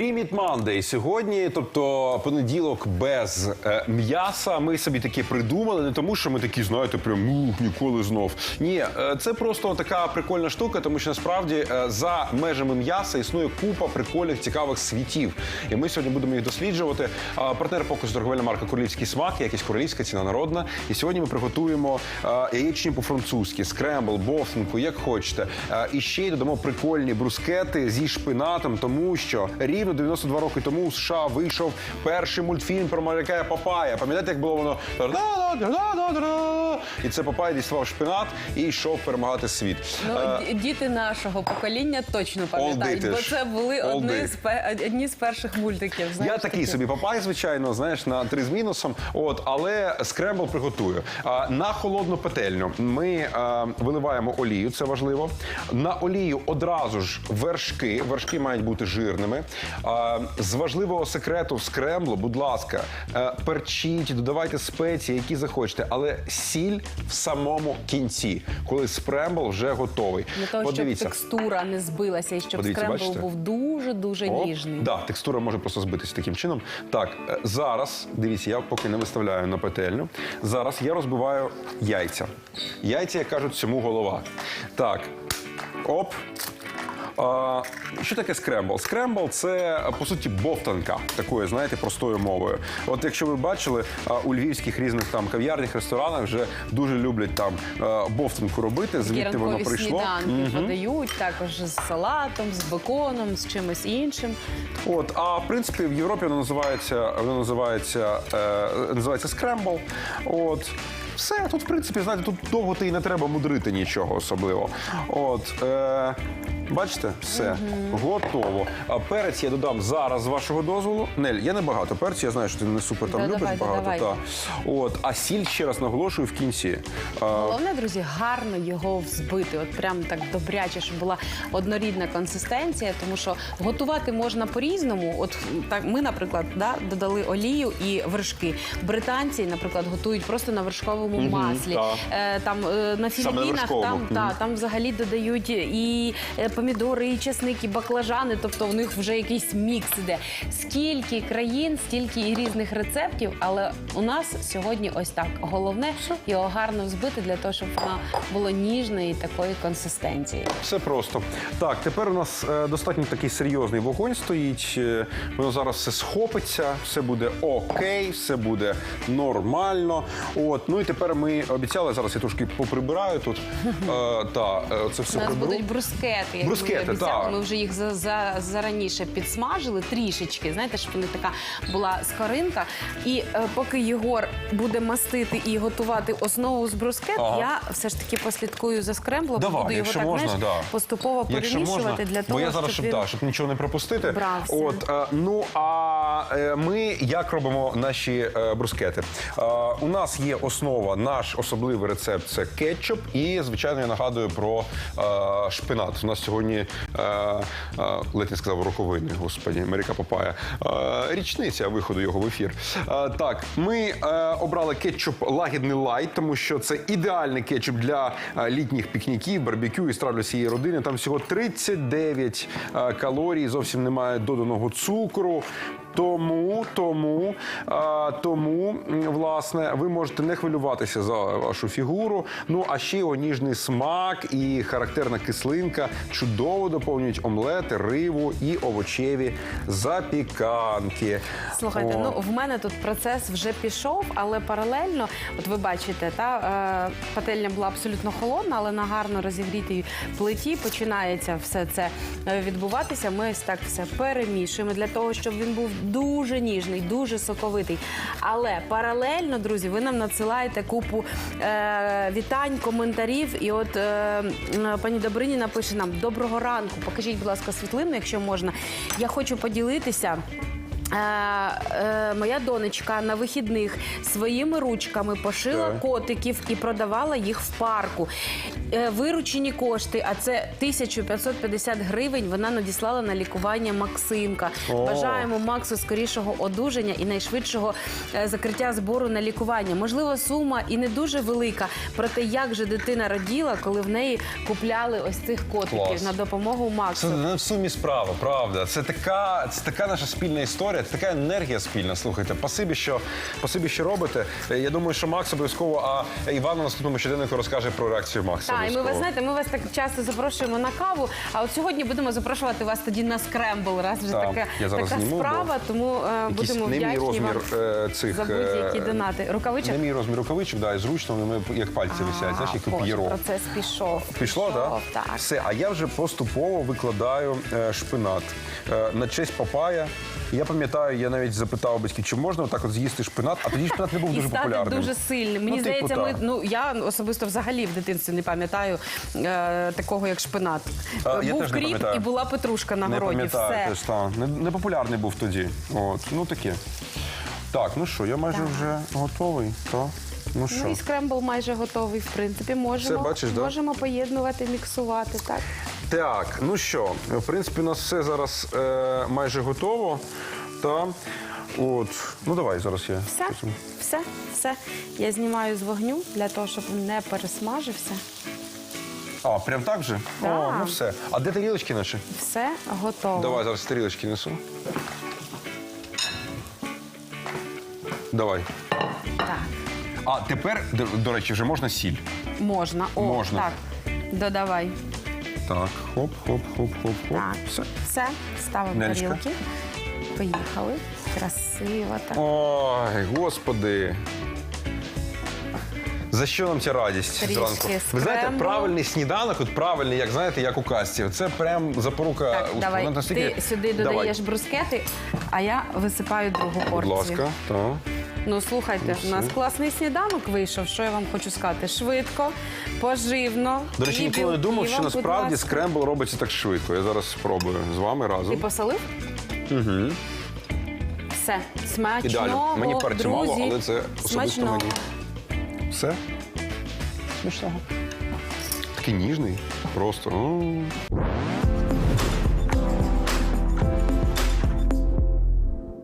Meat Monday сьогодні, тобто понеділок без е, м'яса. Ми собі таке придумали, не тому, що ми такі, знаєте, прям ух, ніколи знов. Ні, е, це просто така прикольна штука, тому що насправді е, за межами м'яса існує купа прикольних цікавих світів. І ми сьогодні будемо їх досліджувати. А, Партнер покусу торговельна марка Королівський смак, якість королівська ціна народна. І сьогодні ми приготуємо е, яєчні по-французьки, скрембл, бофтинку, як хочете. Е, І ще й додамо прикольні брускети зі шпинатом, тому що рівно 92 роки тому у США вийшов перший мультфільм про моряка Папая. Пам'ятаєте, як було воно? І це Папай діставав шпинат і йшов перемагати світ. Ну, Е, діти нашого покоління точно пам'ятають, бо це були одні з, одні з перших мультиків. Знаєш, Я такий такі. собі папай, звичайно, знаєш, на три з мінусом. От, але скрембл приготую. А, на холодну петельню ми а, виливаємо олію, це важливо. На олію одразу ж вершки. Вершки мають бути жирними. А, з важливого секрету в скремблу, будь ласка, е, перчіть, додавайте спеції, які захочете, але сіль в самому кінці, коли скрембл вже готовий. Для того, Подивіться. щоб текстура не збилася і щоб Подивіться, скрембл бачите? був дуже-дуже Оп, ніжний. Да, текстура може просто збитися таким чином. Так, е, зараз, дивіться, я поки не виставляю на петельню. Зараз я розбиваю яйця. Яйця, як кажуть, цьому голова. Так, оп. А, що таке скрембл? Скрембл це по суті бовтанка такою, знаєте, простою мовою. От якщо ви бачили, у львівських різних там кав'ярнях, ресторанах вже дуже люблять там бовтанку робити, звідти воно прийшло. сніданки подають також з салатом, з беконом, з чимось іншим. От, а в принципі в Європі воно називається, воно називається, е, називається скрембл. От. Все, тут, в принципі, знаєте, тут довго ти і не треба мудрити нічого особливо. От, е, бачите, все, готово. А перець я додам зараз з вашого дозволу. Нель, я не багато перцю, я знаю, що ти не супер там Да, любиш давайте, багато. давайте. Та. От, а сіль ще раз наголошую в кінці. А, Головне, друзі, гарно його взбити. От прям так добряче, щоб була однорідна консистенція, тому що готувати можна по-різному. От так ми, наприклад, да, додали олію і вершки. Британці, наприклад, готують просто на вершковому маслі. так. Е, там е, на Філіппінах вершковому. там, Мгм. там взагалі додають і е, помідори, і чесник, і баклажани. Тобто у них вже якийсь мікс іде. Скільки країн, стільки і різних рецептів, але у нас сьогодні ось так. Головне його гарно взбити для того, щоб воно було ніжної такої консистенції. Все просто. Так, тепер у нас е, достатньо такий серйозний вогонь стоїть. Е, Воно зараз все схопиться, все буде окей, все буде нормально. От, ну і тепер ми обіцяли, зараз я трошки поприбираю тут. Е, та, е, це все У нас приберу. будуть брускети, як Брускети, ми обіцяли. так. Ми вже їх за, за, зараніше підсмажили трішечки. Знаєте, щоб вони така була скоринка. І е, поки Єгор буде мастити і готувати основу з брускет, Ага. я все ж таки послідкую за скремблом. Давай, буду його якщо так можна, знаєш, да. поступово перемішувати для того, бо я зараз, щоб, щоб він... да, щоб нічого не пропустити. брався. От, е, ну а е, ми як робимо наші е, брускети? У нас є основа, наш особливий рецепт це кетчуп. І, звичайно, я нагадую про е, шпинат. У нас сьогодні ледь не сказав роковини, господі, Америка Папая. Е, річниця виходу його в ефір. Так, ми обрали кетчуп лагідний лайт, тому що це ідеальний кетчуп для літніх пікніків, барбекю і страв для всієї родини. Там всього 39 е, калорій, зовсім немає доданого цукру. Тому, тому, а, тому, власне, ви можете не хвилюватися за вашу фігуру. Ну а ще його ніжний смак і характерна кислинка чудово доповнюють омлети, рибу і овочеві запіканки. Слухайте, О. ну в мене тут процес вже пішов, але паралельно, от ви бачите, та е, пательня була абсолютно холодна, але на гарно розігрітій плиті починається все це е, відбуватися. Ми ось так все перемішуємо для того, щоб він був дуже ніжний, дуже соковитий. Але паралельно, друзі, ви нам надсилаєте купу е, вітань, коментарів. І от е, пані Добрині напише нам доброго ранку. Покажіть, будь ласка, світлину, якщо можна. Я хочу поділитися. Е, моя донечка на вихідних своїми ручками пошила Так. котиків і продавала їх в парку. Е, виручені кошти, а це 1550 гривень. Вона надіслала на лікування Максимка. О. Бажаємо Максу скорішого одужання і найшвидшого е, закриття збору на лікування. Можливо, сума і не дуже велика. Проте як же дитина раділа, коли в неї купляли ось цих котиків Клас. на допомогу Максу. Це не в сумі справа, правда. Це така, це така наша спільна історія, така енергія спільна. Слухайте, спасибі, що, спасибі, що робите. Е, Я думаю, що Макс обов'язково, а Іван на наступному щоденнику розкаже про реакцію Макса. Так, і ми вас знаєте, ми вас так часто запрошуємо на каву. А от сьогодні будемо запрошувати вас тоді на скрембл. Раз вже Так, така, я зараз така зніму, справа, тому е, будемо вдячні розмір вам е, цих за будь-які е, донати. Рукавичок? Не мій розмір рукавичок, да, і зручно, вони як пальці висять, знаєш, як п'єро. процес пішов. Пішло, Пішов, так? так. Все, а я вже поступово викладаю е, шпинат. Е, на честь папая. Я пам'ятаю, я навіть запитав батьків, чи можна отак от з'їсти шпинат, а тоді шпинат не був І дуже стати популярним. дуже сильним. Мені Ну, типу, здається, ми так. ну я особисто взагалі в дитинстві не пам'ятаю е, такого, як шпинат. А, я був теж не кріп пам'ятаю. і була петрушка на Не городі. пам'ятаю Все. теж, так. Не, не популярний був тоді. От, ну таке. Так, ну що, я майже Так. вже готовий. Так. Ну що? Ну і скрембл майже готовий. В принципі, можемо, Це бачиш, да? можемо поєднувати, міксувати. Так. Так, ну що, в принципі, у нас все зараз е, майже готово. Та, от, ну давай зараз я. Все, все, все. Я знімаю з вогню для того, щоб він не пересмажився. А, прям так же? Да. О, ну все. А де тарілочки наші? Все готово. Давай зараз тарілочки несу. Давай. Так, А тепер, до, до речі, вже можна сіль. можна. О, Можна. Так. Додавай. Так, хоп, хоп, хоп, хоп, хоп. Так. Все. Все, ставимо Нелечка. тарілки. Поїхали. Красиво так. Ой, господи. За що нам ця радість Трішки зранку? Ви знаєте, скремблу. правильний сніданок, от правильний, як знаєте, як у касті. Це прям запорука. Так, успіху. давай. Вона настільки- Ти сюди Давай. додаєш брускети, а я висипаю другу Будь ласка, так. Ну слухайте, у нас класний сніданок вийшов. Що я вам хочу сказати? Швидко, поживно. До речі, і ніколи не думав, що вам, будь насправді ласка. скрембл робиться так швидко. Я зараз спробую з вами Ти разом. посолив? Угу. Все, смачного, Ідеально. Мені перцю друзі. мало, але це особисто смачного. мені. Все? Смачного. Такий ніжний, просто. м.